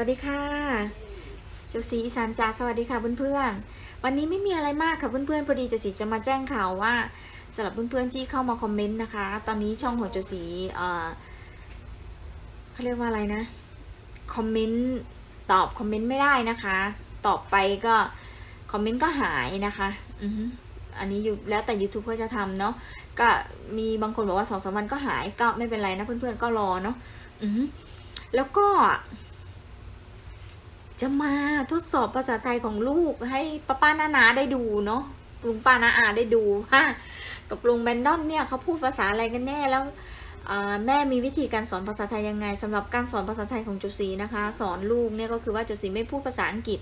วัสดีค่ะเจ้าสีอีสานจ๋าสวัสดีค่ะเพื่อนๆ วันนี้ไม่มีอะไรมากค่ะเพื่อนๆ พอดีเจ้าสีจะมาแจ้งข่าวว่าสำหรับเพื่อนๆที่เข้ามาคอมเมนต์นะคะ ตอนนี้ช่องของเจ้าสีเอ่อเขาเรียกว่าอะไรนะ คอมเมนต์ตอบคอมเมนต์ไม่ได้นะคะ ตอบไปก็คอมเมนต์ก็หายนะคะอืออันนี้อยู่แล้วแต่ YouTube เขาจะทำเนาะ ก็มีบางคนบอกว่าสองสามวันก็หายก็ไม่เป็นไรนะเพื่อนๆก็รอเนาะอือแล้วก็ จะมาทดสอบภาษาไทยของลูกให้ป้าป้านานาได้ดูเนาะลุงป้านาอาได้ดูฮะกับลุงแบนดอนเนี่ยเขาพูดภาษาอะไรกันแน่แล้วแม่มีวิธีการสอนภาษาไทยยังไงสำหรับการสอนภาษาไทยของจุซีนะคะ สอนลูกเนี่ยก็คือว่าจุซีไม่พูดภาษาอังกฤษ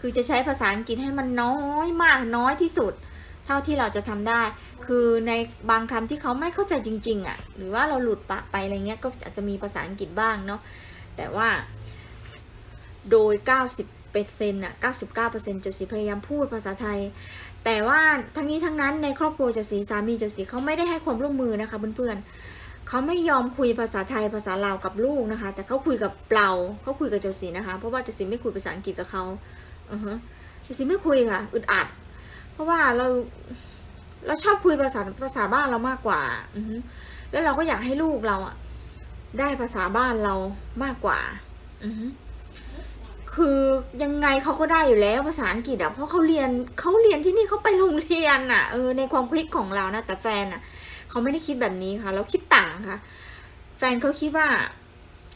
คือจะใช้ภาษาอังกฤษให้มันน้อยมากน้อยที่สุด เท่าที่เราจะทำได้ คือในบางคำที่เขาไม่เข้าใจจริง ๆอะ่ะหรือว่าเราหลุดปะไปอะไรเงี้ยก็อาจจะมีภาษาอังกฤษบ้างเนาะแต่ว่า โดย 90เปอร์เซ็นต์อะ99เปอร์เซ็นต์จสีพยายามพูดภาษาไทย แต่ว่าทั้งนี้ทั้งนั้นในครอบครัวจะสีสามีจะสีเขาไม่ได้ให้ความร่วมมือนะคะเพื่อนๆเขาไม่ยอมคุยภาษาไทยภาษาลาวกับลูกนะคะ แต่เขาคุยกับเราเขาคุยกับจ้าสีนะคะ เพราะว่าจ้าสีไม่คุยภาษาอังกฤษกับเขาอือฮะเจ้าสีไม่คุยค่ะอึดอัด เพราะว่าเราเราชอบคุยภาษาภาษาบ้านเรามากกว่า อือฮึแล้วเราก็อยากให้ลูกเราอะได้ภาษาบ้านเรามากกว่า อือฮึ คือยังไงเขาก็ได้อยู่แล้วภาษาอังกฤษอะเพราะเขาเรียนเขาเรียนที่นี่เขาไปโรงเรียนอะเออในความคิดของเรานะแต่แฟนอะเขาไม่ได้คิดแบบนี้ค่ะ เราคิดต่างค่ะ แฟนเขาคิดว่า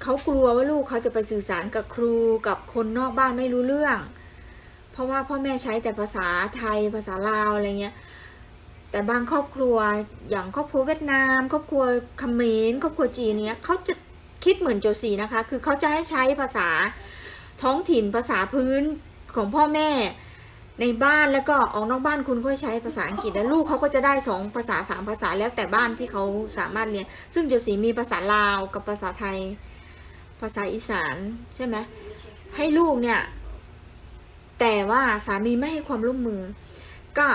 เขากลัวว่าลูกเขาจะไปสื่อสารกับครูกับคนนอกบ้านไม่รู้เรื่อง เพราะว่าพ่อแม่ใช้แต่ภาษาไทยภาษาลาวอะไรเงี้ยแต่บางครอบครัวอย่างครอบครัวเวียดนาม ครอบครัวเขมรครอบครัวจีนเนี้ยเขาจะคิดเหมือนโจซีนะคะ คือเขาจะให้ใช้ภาษา ท้องถิ่นภาษาพื้นของพ่อแม่ ในบ้านแล้วก็ออกนอกบ้านคุณค่อยใช้ภาษาอังกฤษแล้วลูกเขาก็จะได้สองภาษาสามภาษาแล้วแต่บ้านที่เขาสามารถเรียน ซึ่งเดี๋ยวสีมีภาษาลาวกับภาษาไทย ภาษาอีสานใช่ไหมให้ลูกเนี่ย แต่ว่าสามีไม่ให้ความร่วมมือ ก็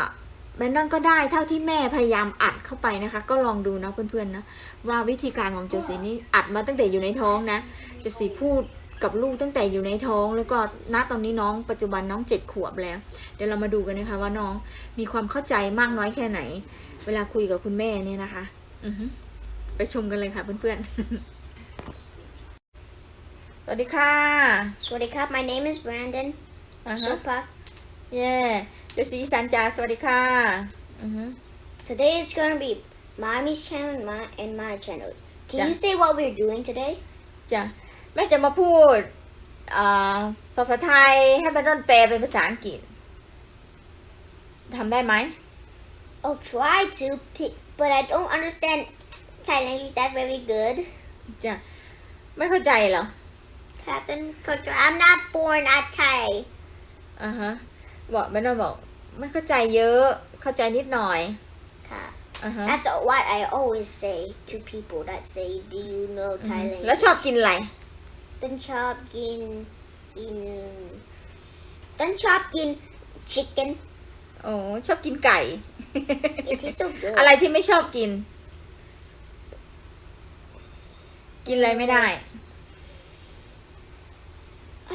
แบนดอนก็ได้เท่าที่แม่พยายามอัดเข้าไปนะคะ ก็ลองดูนะเพื่อนๆนะว่าวิธีการของโจสีนี้อัดมาตั้งแต่อยู่ในท้องนะโจสีพูด กับลูกตั้งแต่อยู่ในท้อง แล้วก็ณตอนนี้น้องปัจจุบันน้องเจ็ดขวบแล้ว เดี๋ยวเรามาดูกันนะคะ ว่าน้องมีความเข้าใจมากน้อยแค่ไหน เวลาคุยกับคุณแม่เนี่ยนะคะ อือฮึไปชมกันเลยค่ะเพื่อนๆ สวัสดีค่ะ Swaddy Cup, my name is Brandon อ่าฮะ Sopa. เย่เดี๋ยวสีสันจ๋าสวัสดีค่ะ อือฮึ Today is going to be Mommy's channel and my, and my channel. Can Yeah. you say what we're doing today? จ้ะ แม่จะมาพูดอ่าภาษาไทยให้แบนดอนแปลเป็นภาษาอังกฤษทำได้ไหม Oh, try to, pick, but I don't understand Thai language that very good. จ้ะไม่เข้าใจเหรอ Captain Coach, I'm not born at Thai. อ่าฮะบอกแม่นว่าบอกไม่เข้าใจเยอะเข้าใจนิดหน่อย Cap. อ่าฮะ That's what I always say to people that say, Do you know อือ Thai ฮึ language? แล้วชอบกินอะไร Then chop gin, gin, then chop gin chicken. โอ้ชอบกินไก่ It is so good. อะไรที่ไม่ชอบกิน กินอะไรไม่ได้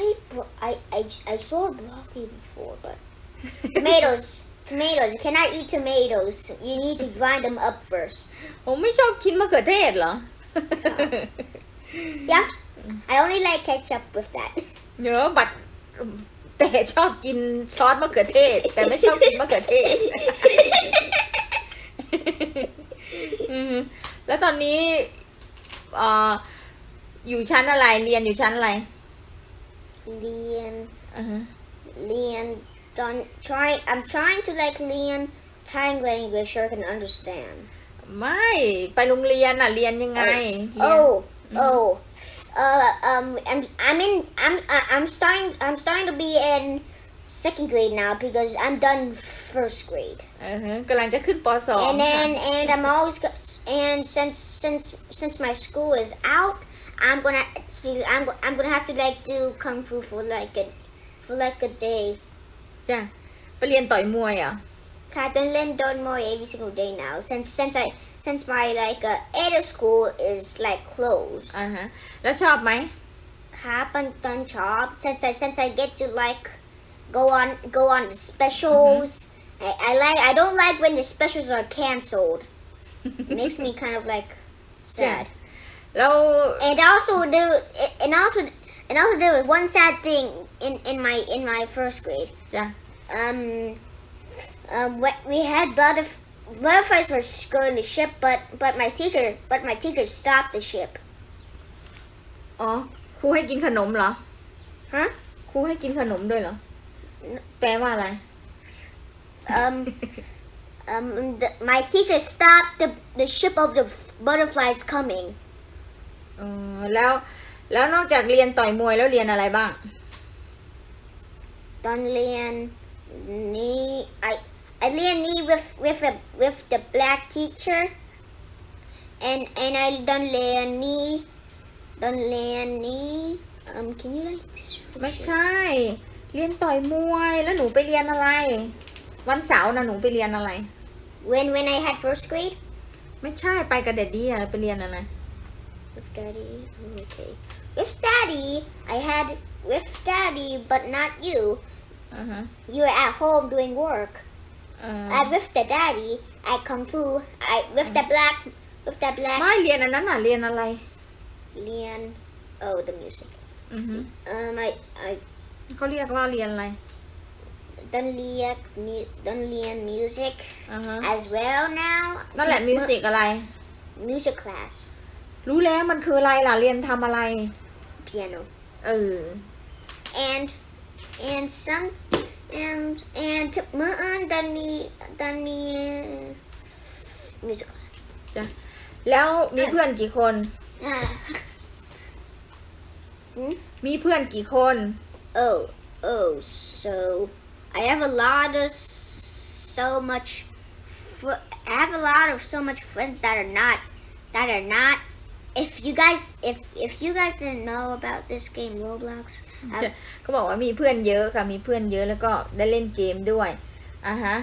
I, bro- I, I, I saw broccoli before, but tomatoes, tomatoes. You cannot eat tomatoes. You need to grind them up first. ผมไม่ชอบกินมะเขือเทศเหรอ Yeah, I only like ketchup with that. เนอะบัตรแต่ชอบกินซอสมะเขือเทศ แต่ไม่ชอบกินมะเขือเทศอืมแล้วตอนนี้เอ่ออยู่ชั้นอะไร เรียนอยู่ชั้นอะไร Leon, อ่าฮะ Leon, done trying. I'm trying to like Leon Thai language so I can understand. ไม่ ไปโรงเรียนอะ เรียนยังไงเรียน Oh, oh. Uh, um, I'm, I'm in, I'm, I- I'm starting, I'm starting to be in second grade now because I'm done first grade. อ่าฮะกำลังจะขึ้นปสอง And then, and I'm always, go- and since, since, since my school is out, I'm gonna, I'm, go- I'm gonna have to like do kung fu for like a, for like a day. จ้ะไปเรียนต่อยมวยเหรอ่ะ I don't learn don't more every single day now since, since I, since my like uh, other school is like closed. อ่าฮะ แล้วชอบไหม happen done job since I since I get to like go on go on the specials. I, I like I don't like when the specials are canceled. It makes me kind of like sad. แล้ว And also there and also and also there was one sad thing in, in my in my first grade. จ้ะ Um, um, we- we had butterf- butterflies were going the ship, but but my teacher but my teacher stopped the ship. อ๋อครูให้กินขนมเหรอฮะครูให้กินขนมด้วยเหรอ แปลว่าอะไร Um, um, the, my teacher stopped the the ship of the butterflies coming. เออแล้วแล้วนอกจากเรียนต่อยมวยแล้วเรียนอะไรบ้าง Dunlian knee. I I learned knee with with a with the black teacher. And and I done learn knee. Done learn knee. Um, can you like? switch ไม่ it? ใช่ เรียนต่อยมวยแล้วหนูไปเรียนอะไร วันเสาร์นะหนูไปเรียนอะไร When when I had first grade. ไม่ใช่ไปกับเด็ดดี้อะไปเรียนอะไร With daddy. Okay. With daddy, I had with daddy, but not you. อ่าฮะ You were at home doing work. เออ I with the daddy at kung fu. I with the black with the black ไม่เรียนอันนั้นน่ะเรียนอะไร Lian. Oh, the music. อือฮึ Um, I I เขาเรียกว่าเรียนอะไร done liak mu- done lian music อ่าฮะ as well now. นั่นแหละมิวสิกอะไร Music class, รู้แล้วมันคืออะไรล่ะ เรียนทำอะไร piano, เออ and and some and and maan done me done me uh, music class. จ้ะ แล้วมีเพื่อนกี่คน Ah. Hmm? มีเพื่อนกี่คน Oh, oh, so I have a lot of so much. Fr- I have a lot of so much friends that are not that are not. If you guys, if if you guys didn't know about this game Roblox, I, เขาบอกว่ามีเพื่อนเยอะค่ะ มีเพื่อนเยอะแล้วก็ได้เล่นเกมด้วยอ่ะฮะ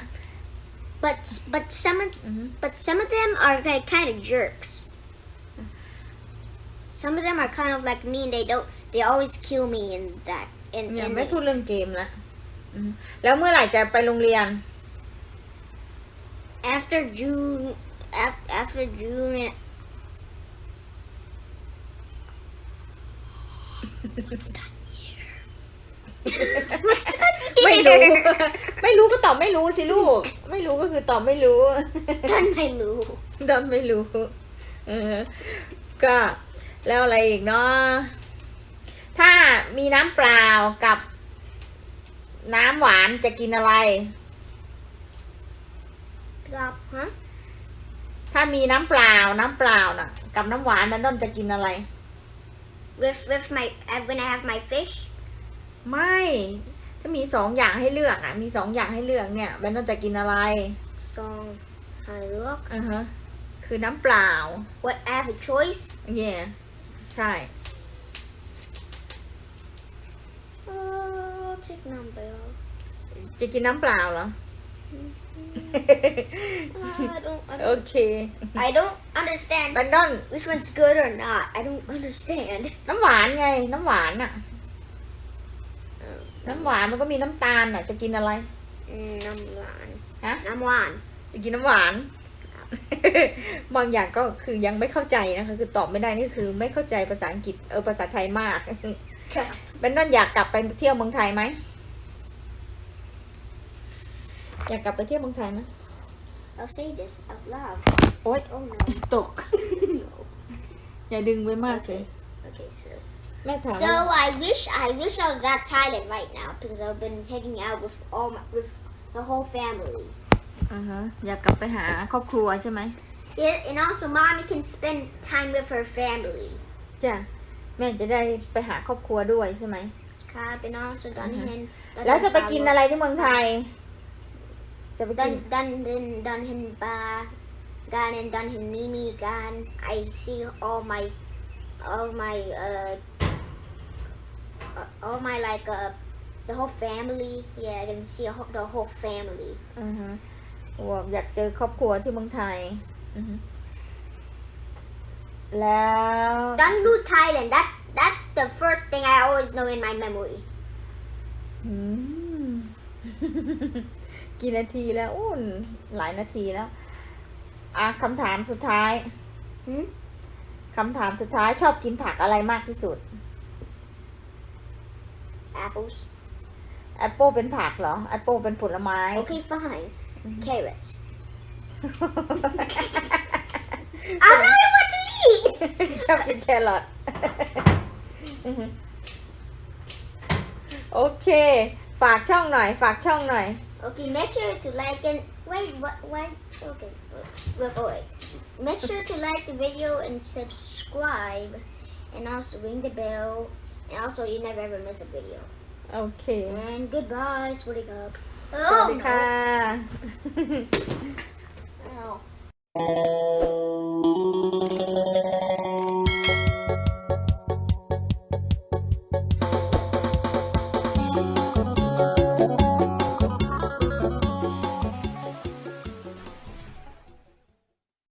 but but some of อือฮึ but some of them are like kind of jerks. Some of them are kind of like me, and they don't. They always kill me in that. In, เนี่ย in ไม่ the- พูดเรื่องเกมละอือฮึแล้วเมื่อไหร่จะไปโรงเรียน after June, af- after June. ไม่รู้ year? ไม่รู้ก็ตอบไม่รู้สิลูก ไม่รู้ก็คือตอบไม่รู้ Done my Lou. ดอนไม่รู้เออก็แล้วอะไรอีกเนาะถ้ามีน้ำเปล่ากับ น้ำหวานจะกินอะไร Drop, huh? ถ้ามีน้ำเปล่าน้ำเปล่าน่ะ กับน้ำหวานแมนดอนจะกินอะไร With with my uh, when I have my fish. ไม่ถ้ามีสองอย่างให้เลือกอะ มีสองอย่างให้เลือกเนี่ยแมนดอนจะกินอะไร Song. I look. อ่าฮะคือน้ำเปล่า What I have a choice. เย่ใช่ Oh, take number. จะกินน้ำเปล่าเหรอ I don't. I โอ don't, เค I don't understand แมนดอน which one's good or not. I don't understand. น้ำหวานไง น้ำหวานอะน้ำหวานมันก็มีน้ำตาลอะจะกินอะไร Mm, Number one. ฮะ Number one. จะกินน้ำหวาน บางอย่างก็คือยังไม่เข้าใจนะคะ คือตอบไม่ได้นี่คือ ไม่เข้าใจภาษาอังกฤษ เออภาษาไทยมากแบนดอนอยากกลับไปเที่ยวเมืองไทยไหม อยากกลับไปเที่ยวเมืองไทยไหม I'll say this out loud. โอ๊ย Oh no. ตก no. อย่าดึงไว้มากสิ Okay, so แม่ถาม so ว่า I wish I wish I was at Thailand right now because I've been hanging out with all my, with the whole family. อ่าฮะอยากกลับไปหาครอบครัวใช่ไหม Yeah, and also mommy can spend time with her family. จ้ะแม่จะได้ไปหาครอบครัวด้วยใช่ไหม Kap and also done Mhm. him. แล้วจะไปกินอะไรที่เมืองไทย จะไปกิน Done done done done him ba. Gan and done him mimi gan. I see all my all my uh uh, all my like uh the whole family. Yeah, I can see a whole, the whole family. อือฮะบอกอยากเจอครอบครัวที่เมืองไทยอือฮึแล้ว Done do Thailand. That's That's the first thing I always know in my memory. อืม กี่นาทีแล้วอุ้นหลายนาทีแล้ว อะคำถามสุดท้าย Hmm? คำถามสุดท้ายชอบกินผักอะไรมากที่สุด Apples. แอปเปิลเป็นผักเหรอแอปเปิลเป็นผลไม้ Okay, fine. Carrots. I don't know what to eat. ชอบกินแครอทโอเค ฝากช่องหน่อย ฝากช่องหน่อย Okay, make sure to like and wait, what, what? Okay, wait, wait, wait. Make sure to like the video and subscribe, and also ring the bell, and also you never ever miss a video. Okay. And goodbye, sweetie cup. Oh, no. oh.